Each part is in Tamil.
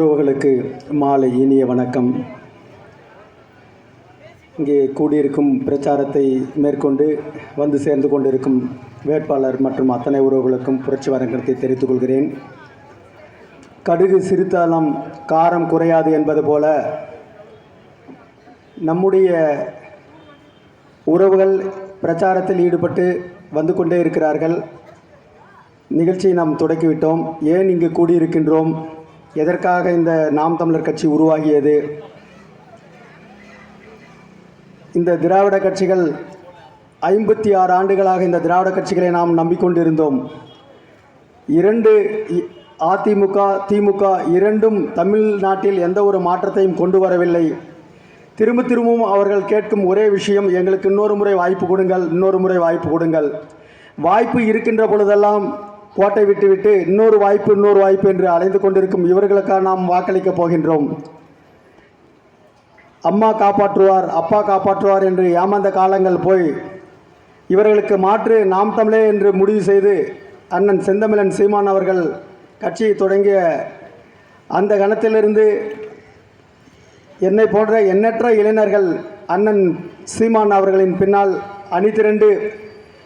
உறவுகளுக்கு மாலை இனிய வணக்கம். இங்கே கூடியிருக்கும் பிரச்சாரத்தை மேற்கொண்டு வந்து சேர்ந்து கொண்டிருக்கும் வேட்பாளர் மற்றும் அத்தனை உறவுகளுக்கும் புரட்சி வரங்கத்தை தெரிவித்துக் கொள்கிறேன். கடுகு சிரித்தாலும் காரம் குறையாது என்பது போல நம்முடைய உறவுகள் பிரச்சாரத்தில் ஈடுபட்டு வந்து கொண்டே இருக்கிறார்கள். நிகழ்ச்சியை நாம் தொடக்கிவிட்டோம். ஏன் இங்கு கூடியிருக்கின்றோம்? எதற்காக இந்த நாம் தமிழர் கட்சி உருவாகியது? இந்த திராவிட கட்சிகள் ஐம்பத்தி ஆறு ஆண்டுகளாக இந்த திராவிட கட்சிகளை நாம் நம்பிக்கொண்டிருந்தோம். இரண்டு இ- அதிமுக திமுக இரண்டும் தமிழ்நாட்டில் எந்த ஒரு மாற்றத்தையும் கொண்டு வரவில்லை. திரும்ப திரும்பவும் அவர்கள் கேட்கும் ஒரே விஷயம் எங்களுக்கு இன்னொரு முறை வாய்ப்பு கொடுங்கள் இன்னொரு முறை வாய்ப்பு கொடுங்கள். வாய்ப்பு இருக்கின்ற பொழுதெல்லாம் கோட்டை விட்டுவிட்டு இன்னொரு வாய்ப்பு இன்னொரு வாய்ப்பு என்று அலைந்து கொண்டிருக்கும் இவர்களுக்காக நாம் வாக்களிக்கப் போகின்றோம். அம்மா காப்பாற்றுவார் அப்பா காப்பாற்றுவார் என்று ஏமாந்த காலங்கள் போய் இவர்களுக்கு மாற்று நாம் தமிழே என்று முடிவு செய்து அண்ணன் செந்தமிழன் சீமான் அவர்கள் கட்சியை தொடங்கிய அந்த கணத்திலிருந்து என்னை போன்ற எண்ணற்ற இளைஞர்கள் அண்ணன் சீமான் அவர்களின் பின்னால் அணி திரண்டு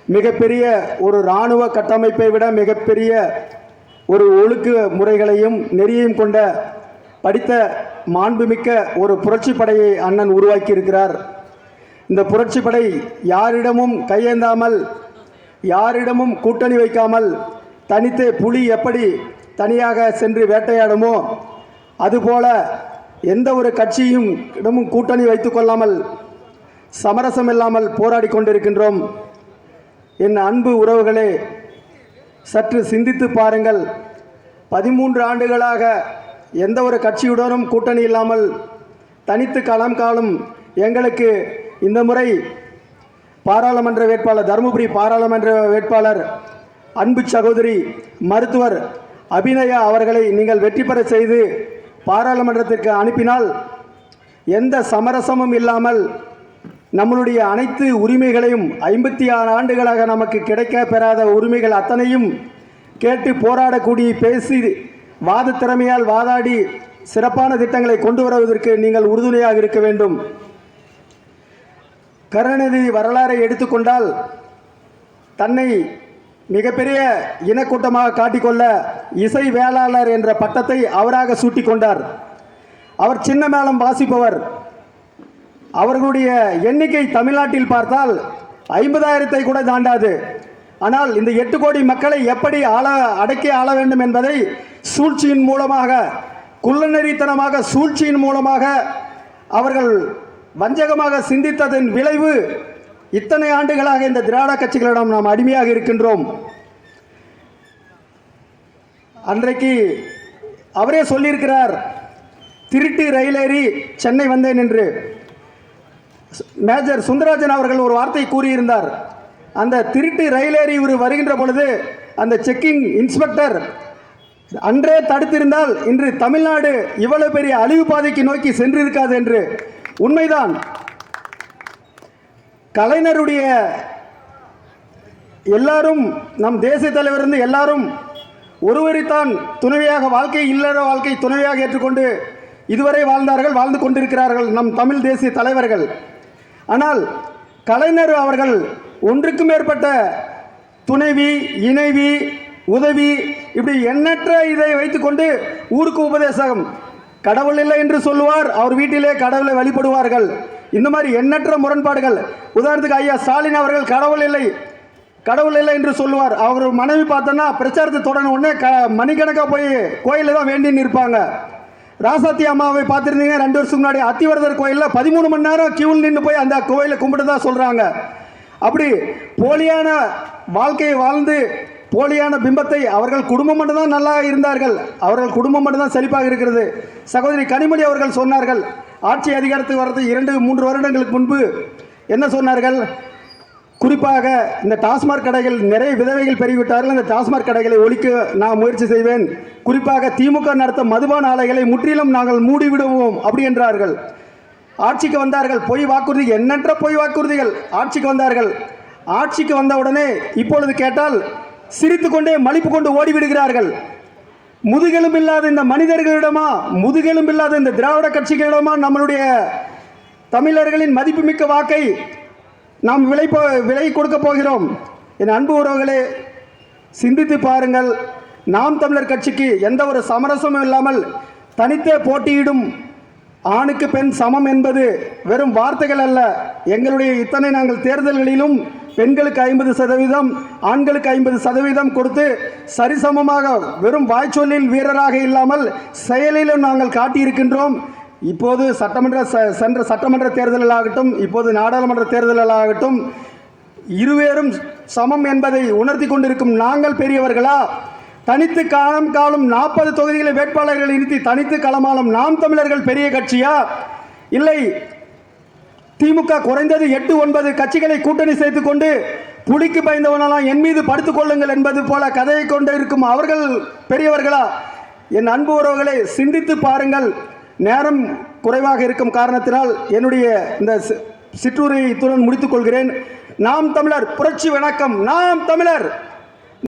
மிகப்பெரிய ஒரு இராணுவ கட்டமைப்பை விட மிகப்பெரிய ஒரு ஒழுக்கு முறைகளையும் நெறியையும் கொண்ட படித்த மாண்புமிக்க ஒரு புரட்சிப்படையை அண்ணன் உருவாக்கி இருக்கிறார் இந்த புரட்சிப்படை யாரிடமும் கையேந்தாமல் யாரிடமும் கூட்டணி வைக்காமல் தனித்தே புலி எப்படி தனியாக சென்று வேட்டையாடுமோ அதுபோல எந்த ஒரு கட்சியும் இடமும் கூட்டணி வைத்துக்கொள்ளாமல் சமரசம் இல்லாமல் போராடி கொண்டிருக்கின்றோம். என் அன்பு உறவுகளே சற்று சிந்தித்து பாருங்கள். பதிமூன்று ஆண்டுகளாக எந்த ஒரு கட்சியுடனும் கூட்டணி இல்லாமல் தனித்து களம் காலும் எங்களுக்கு இந்த முறை பாராளுமன்ற வேட்பாளர் தருமபுரி பாராளுமன்ற வேட்பாளர் அன்பு சகோதரி மருத்துவர் அபிநயா அவர்களை நீங்கள் வெற்றி பெற செய்து பாராளுமன்றத்திற்கு அனுப்பினால் எந்த சமரசமும் இல்லாமல் நம்மளுடைய அனைத்து உரிமைகளையும் ஐம்பத்தி ஆறு ஆண்டுகளாக நமக்கு கிடைக்க பெறாத உரிமைகள் அத்தனையும் கேட்டு போராடக்கூடிய பேசி வாத திறமையால் வாதாடி சிறப்பான திட்டங்களை கொண்டு வருவதற்கு நீங்கள் உறுதுணையாக இருக்க வேண்டும். கருணாநிதி வரலாறை எடுத்துக்கொண்டால் தன்னை மிகப்பெரிய இனக்கூட்டமாக காட்டிக்கொள்ள இசை வேளாளர் என்ற பட்டத்தை அவராக சூட்டிக்கொண்டார் அவர் சின்ன மேளம் வாசிப்பவர் அவர்களுடைய எண்ணிக்கை தமிழ்நாட்டில் பார்த்தால் ஐம்பதாயிரத்தை கூட தாண்டாது. ஆனால் இந்த எட்டு கோடி மக்களை எப்படி ஆள அடக்கி ஆள வேண்டும் என்பதை சூழ்ச்சியின் மூலமாக குள்ளநெறித்தனமாக சூழ்ச்சியின் மூலமாக அவர்கள் வஞ்சகமாக சிந்தித்ததன் விளைவு இத்தனை ஆண்டுகளாக இந்த திராவிட கட்சிகளிடம் நாம் அடிமையாக இருக்கின்றோம். அன்றைக்கு அவரே சொல்லியிருக்கிறார் திருட்டு ரயிலேறி சென்னை வந்தேன் என்று. மேஜர் சுந்தரராஜன் அவர்கள் ஒரு வார்த்தை கூறியிருந்தார். அந்த திருட்டு ரயிலேறி இவர் வருகின்ற பொழுது அந்த செக்கிங் இன்ஸ்பெக்டர் அன்றே தடுத்திருந்தால் இன்று தமிழ்நாடு இவ்வளவு பெரிய அழிவு பாதைக்கு நோக்கி சென்றிருக்காது என்று. உண்மைதான். கலைஞருடைய எல்லாரும் நம் தேசிய தலைவர் இருந்து எல்லாரும் ஒருவரைத்தான் துணைவியாக வாழ்க்கை இல்லற வாழ்க்கை துணைவியாக ஏற்றுக்கொண்டு இதுவரை வாழ்ந்தார்கள் வாழ்ந்து கொண்டிருக்கிறார்கள் நம் தமிழ் தேசிய தலைவர்கள். ஆனால் கலைஞர் அவர்கள் ஒன்றுக்கும் மேற்பட்ட துணைவி இணைவி உதவி இப்படி எண்ணற்ற இதை வைத்துக்கொண்டு ஊருக்கு உபதேசம் கடவுள் இல்லை என்று சொல்லுவார் அவர் வீட்டிலே கடவுளை வழிபடுவார்கள். இந்த மாதிரி எண்ணற்ற முரண்பாடுகள். உதாரணத்துக்கு ஐயா ஸ்டாலின் அவர்கள் கடவுள் இல்லை கடவுள் இல்லை என்று சொல்லுவார். அவர் மனைவி பார்த்தோன்னா பிரச்சாரத்தை தொடங்கின உடனே க மணிக்கணக்காக போய் கோயிலில் தான் வேண்டின்னு இருப்பாங்க. ராசாத்தி அம்மாவை பார்த்துருந்தீங்க. ரெண்டு வருஷத்துக்கு முன்னாடி அத்திவரதர் கோயிலில் பதிமூணு மணி நேரம் கியூவில் நின்று போய் அந்த கோயிலை கும்பிட்டு தான் சொல்கிறாங்க அப்படி போலியான வாழ்க்கையை வாழ்ந்து போலியான பிம்பத்தை அவர்கள் குடும்பம் மட்டும்தான் நல்லா இருந்தார்கள். அவர்கள் குடும்பம் மட்டும்தான் செழிப்பாக இருக்கிறது. சகோதரி கனிமொழி அவர்கள் சொன்னார்கள் ஆட்சி அதிகாரத்துக்கு வர்றது இரண்டு மூன்று வருடங்களுக்கு முன்பு. என்ன சொன்னார்கள்? குறிப்பாக இந்த டாஸ்மாக் கடைகள் நிறைய விதவைகள் பெருகிவிட்டார்கள். இந்த டாஸ்மாக் கடைகளை ஒழிக்க நான் முயற்சி செய்வேன். குறிப்பாக திமுக நடத்த மதுபான ஆலைகளை முற்றிலும் நாங்கள் மூடிவிடுவோம் அப்படி என்றார்கள். ஆட்சிக்கு வந்தார்கள். பொய் வாக்குறுதி எண்ணற்ற பொய் வாக்குறுதிகள் ஆட்சிக்கு வந்தார்கள். ஆட்சிக்கு வந்தவுடனே இப்பொழுது கேட்டால் சிரித்துக்கொண்டே மலிப்பு கொண்டு ஓடிவிடுகிறார்கள். முதுகெலும் இல்லாத இந்த மனிதர்களிடமா முதுகெலும் இல்லாத இந்த திராவிட கட்சிகளிடமா நம்மளுடைய தமிழர்களின் மதிப்புமிக்க வாக்கை நாம் விலை போ விலை கொடுக்க போகிறோம். என் அன்பு உறவுகளே சிந்தித்து பாருங்கள். நாம் தமிழர் கட்சிக்கு எந்த ஒரு சமரசமும் இல்லாமல் தனித்தே போட்டியிடும் ஆணுக்கு பெண் சமம் என்பது வெறும் வார்த்தைகள் அல்ல. எங்களுடைய இத்தனை நாங்கள் தேர்தல்களிலும் பெண்களுக்கு ஐம்பது சதவீதம் ஆண்களுக்கு ஐம்பது சதவீதம் கொடுத்து சரிசமமாக வெறும் வாய்ச்சொல்லில் வீரராக இல்லாமல் செயலிலும் நாங்கள் காட்டியிருக்கின்றோம். இப்போது சட்டமன்ற சென்ற சட்டமன்ற தேர்தலாகட்டும் இப்போது நாடாளுமன்ற தேர்தலாகட்டும் இருவேரும் சமம் என்பதை உணர்த்தி கொண்டிருக்கும் நாங்கள் பெரியவர்களா தனித்து காலம் காலம் நாற்பது தொகுதிகளை வேட்பாளர்களை நிறுத்தி தனித்து களமாலும் நாம் தமிழர்கள் பெரிய கட்சியா? இல்லை திமுக குறைந்தது எட்டு ஒன்பது கட்சிகளை கூட்டணி சேர்த்து கொண்டு புலிக்கு பயந்தவனெல்லாம் என் மீது படுத்துக்கொள்ளுங்கள் என்பது போல கதையை கொண்டு இருக்கும் அவர்கள் பெரியவர்களா? என் அன்பு உறவுகளை சிந்தித்து பாருங்கள். நேரம் குறைவாக இருக்கும் காரணத்தினால் என்னுடைய இந்த சி- இத்துடன் முடித்துக் கொள்கிறேன். நாம் தமிழர் புரட்சி வணக்கம். நாம் தமிழர்!